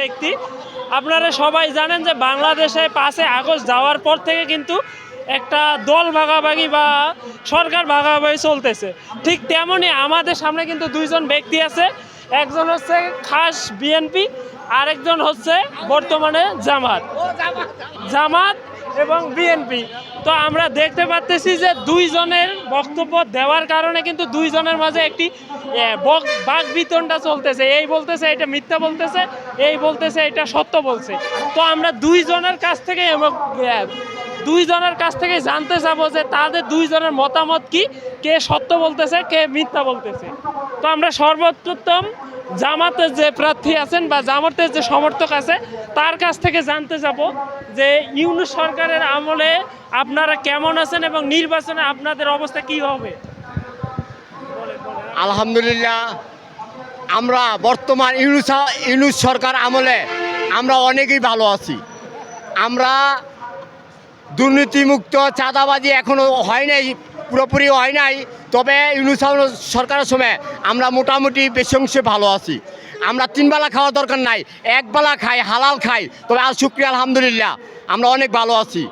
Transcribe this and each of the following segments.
ব্যক্তি। আপনারা সবাই জানেন যে বাংলাদেশে পাঁচে আগস্ট যাওয়ার পর থেকে কিন্তু একটা দল ভাগাভাগি বা সরকার ভাগাভাগি চলতেছে। ঠিক তেমনই আমাদের সামনে কিন্তু দুইজন ব্যক্তি আছে। একজন হচ্ছে খাস বিএনপি, আরেকজন হচ্ছে বর্তমানে জামাত। জামাত এবং বিএনপি তো আমরা দেখতে পাচ্তেছি যে দুইজনের বক্তব্য দেওয়ার কারণে কিন্তু দুইজনের মাঝে একটি বাক বিতনটা চলতেছে। এই বলতেছে, এটা মিথ্যা বলতেছে, এই বলতেছে, এটা সত্য বলছে। তো আমরা দুইজনের কাছ থেকে দুইজনের কাছ থেকে জানতে চাবো যে তাদের দুইজনের মতামত কি? কে সত্য বলতেছে, কে মিথ্যা বলতেছে? তো আমরা সর্বোত্তম জামাতের যে প্রার্থী আছেন বা জামাতের যে সমর্থক আছে, তার কাছ থেকে জানতে যাব যে ইউনুস সরকারের আমলে আপনারা কেমন আছেন এবং নির্বাচনে আপনাদের অবস্থা কি হবে? আলহামদুলিল্লাহ, আমরা বর্তমান ইউনুস ইউনুস সরকার আমলে আমরা অনেকেই ভালো আছি। আমরা দুর্নীতিমুক্ত চাঁদাবাজি এখনও হয় নাই পুরোপুরি হয় নাই। তবে ইউনুস সরকারের সময় আমরা মোটামুটি বেশি অংশে ভালো আছি। আমরা তিনবেলা খাওয়া দরকার নাই একবেলা খাই হালাল খাই তবে আর শুক্রিয়া আলহামদুলিল্লাহ আমরা অনেক ভালো আছি।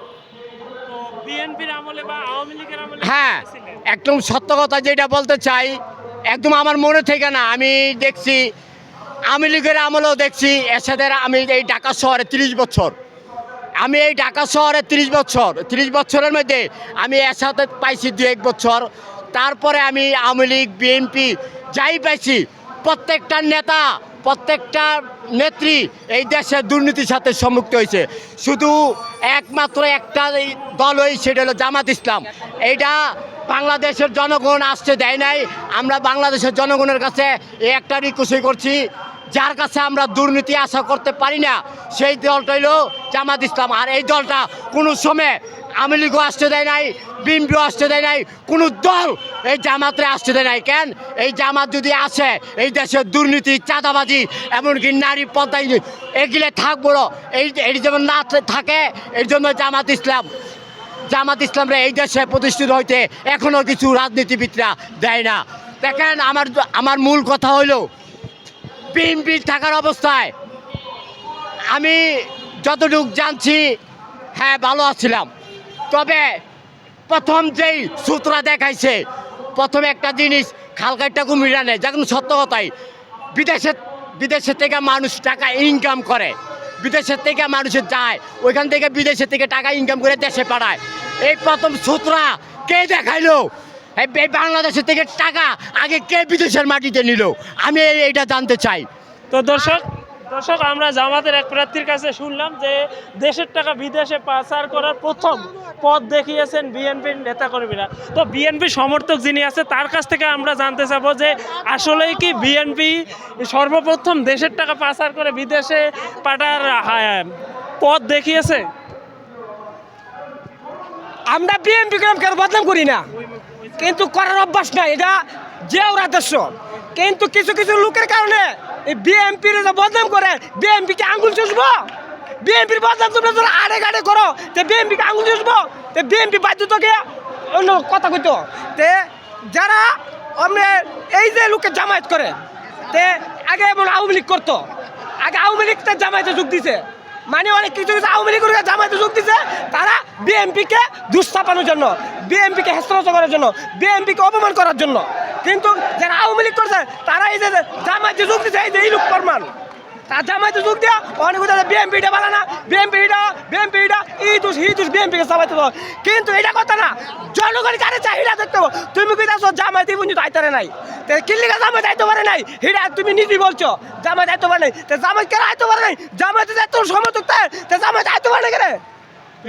তো বিএনপির আমলে বা আওয়ামী লীগের আমলে হ্যাঁ একদম সত্য কথা যেটা বলতে চাই একদম আমার মনে থেকে না আমি দেখছি আমি লীগের আমলেও দেখছি এরশাদের আমি এই ঢাকা শহরে তিরিশ বছর। আমি এই ঢাকা শহরে তিরিশ বছর, তিরিশ বছরের মধ্যে আমি এরশাদে পাইছি দু এক বছর। তারপরে আমি আওয়ামী লীগ, বিএনপি যাই পাইছি, প্রত্যেকটা নেতা, প্রত্যেকটা নেত্রী এই দেশের দুর্নীতির সাথে সম্মুক্ত হয়েছে। শুধু একমাত্র একটা এই দলই সেটা হলো জামাত ইসলাম। এইটা বাংলাদেশের জনগণ আসতে দেয় নাই। আমরা বাংলাদেশের জনগণের কাছে এই একটা রিকোয়েস্ট করছি যার কাছে আমরা দুর্নীতি আশা করতে পারি না, সেই দলটা হইল জামাত ইসলাম। আর এই দলটা কোনো সময় আওয়ামী লীগও আসতে দেয় নাই, বিএনপিও আসতে দেয় নাই, কোনো দল এই জামাতে আসতে দেয় নাই। কেন? এই জামাত যদি আসে, এই দেশের দুর্নীতি, চাঁদাবাজি, এমনকি নারী পদ্মায় এগুলো থাকব। এই এই যেমন না থাকে এর জন্য জামাত ইসলাম, জামাত ইসলামরা এই দেশে প্রতিষ্ঠিত হইতে এখনও কিছু রাজনীতিবিদরা দেয় না। দেখেন, আমার আমার মূল কথা হইল বিএনপি থাকার অবস্থায় আমি যতটুকু জানছি হ্যাঁ ভালো আছিলাম। তবে প্রথম যেই সূত্রা দেখাইছে, প্রথমে একটা জিনিস খালকাইটা কুমিরা নেয় যখন সত্য কথাই। বিদেশে বিদেশের থেকে মানুষ টাকা ইনকাম করে। বিদেশের থেকে মানুষের যায়, ওইখান থেকে বিদেশের থেকে টাকা ইনকাম করে দেশে পাঠায়। এই প্রথম সূত্রা কে দেখাইলো? এই বাংলাদেশের থেকে টাকা আগে কে বিদেশের মাটিতে নিল? আমি এইটা জানতে চাই। তো দর্শক দর্শক আমরা জামাতের এক প্রার্থীর কাছে শুনলাম যে দেশের টাকা বিদেশে পাচার করার প্রথম পথ দেখিয়েছেন বিএনপির নেতাকর্মীরা। তো বিএনপি সমর্থক যিনি আছে তার কাছ থেকে আমরা জানতে চাবো যে আসলেই কি বিএনপি সর্বপ্রথম দেশের টাকা পাচার করে বিদেশে পাঠার পথ দেখিয়েছে? আমরা কেন বদনাম করি না? কিন্তু করার অভ্যাস নাই, এটা যে ওর আদর্শ। কিন্তু কিছু কিছু লোকের কারণে এই বিএমপির বদনাম করে বিএমপিকে আঙ্গুল চুষবো। বিএমপির বদনাম তোমরা যদি আড়ে গাড়ে করো, তে বিএমপিকে আঙ্গুল চুষবো, তে বিএমপি বাধ্য তোকে অন্য কথা কইতো। তে যারা আমরা এই যে লোকে জামায়াত করে, তে আগে এমন আওয়ামী লীগ করতো। আগে আওয়ামী লীগ তার জামায়াতে যোগ দিছে। মানে অনেক কিছু কিছু আওয়ামী লীগের জামায়াতে যোগ দিছে, তারা বিএমপিকে দুস্থাপানোর জন্য বিএমপিকে হেস্তনস্ত করার জন্য বিএমপিকে অপমান করার জন্য। কিন্তু যারা আওয়ামী লীগ করছে, তারা এই যে জামায়াতে যোগ দিছে এই যে এই লোক প্রমাণ। তার জামায়াতে যোগ দিয়া অনেক বিএমপিটা বালা না বিএমপিটা বিএমপিটা ই দুষ হি দুষ বিএমপিকে চালাইতে দাও কিন্তু এটা কথা না জনগণ কারে চাহিদা দেখতে হবে। তুমি কি দেখছ জামায়াতে পর্যন্ত আইতারে নাই? তে কিল্লিকা জামায়াত আইতে পারে নাই? হিডা তুমি নিজেই বলছো, জামায়াত আইতে পারে নাই। তে জামায়াত কেন আইতে পারে নাই? যে এত সমর্থক তাই, তে জামায়াত আইতে পারে না কেন?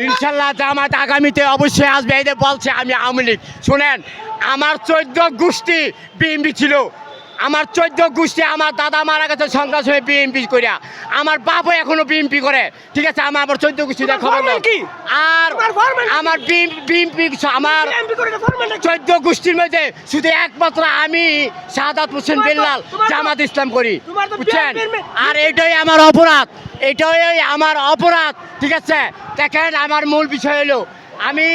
ইনশাল্লাহ জামাত আগামীতে অবশ্যই আসবে। এই বলছে আমি আওয়ামী লীগ। শোনেন, আমার চোদ্দ গোষ্ঠী বিএনপি ছিল। আমার চোদ্দ গোষ্ঠী আমার দাদা মারা গেছে সন্ত্রাস হয়ে বিএমপি করিয়া আমার বাপও এখনও বিএমপি করে। ঠিক আছে আমার আবার চোদ্দ গোষ্ঠী তোমার খবর? আর? আমার বিএমপি আমার? চোদ্দ গোষ্ঠীর মধ্যে শুধু একমাত্র আমি শাহাদাত হোসেন বেল্লাল জামাত ইসলাম করি। বুঝছেন? আর এটাই আমার অপরাধ। এটাই আমার অপরাধ। ঠিক আছে? দেখেন আমার মূল বিষয় হলো আমি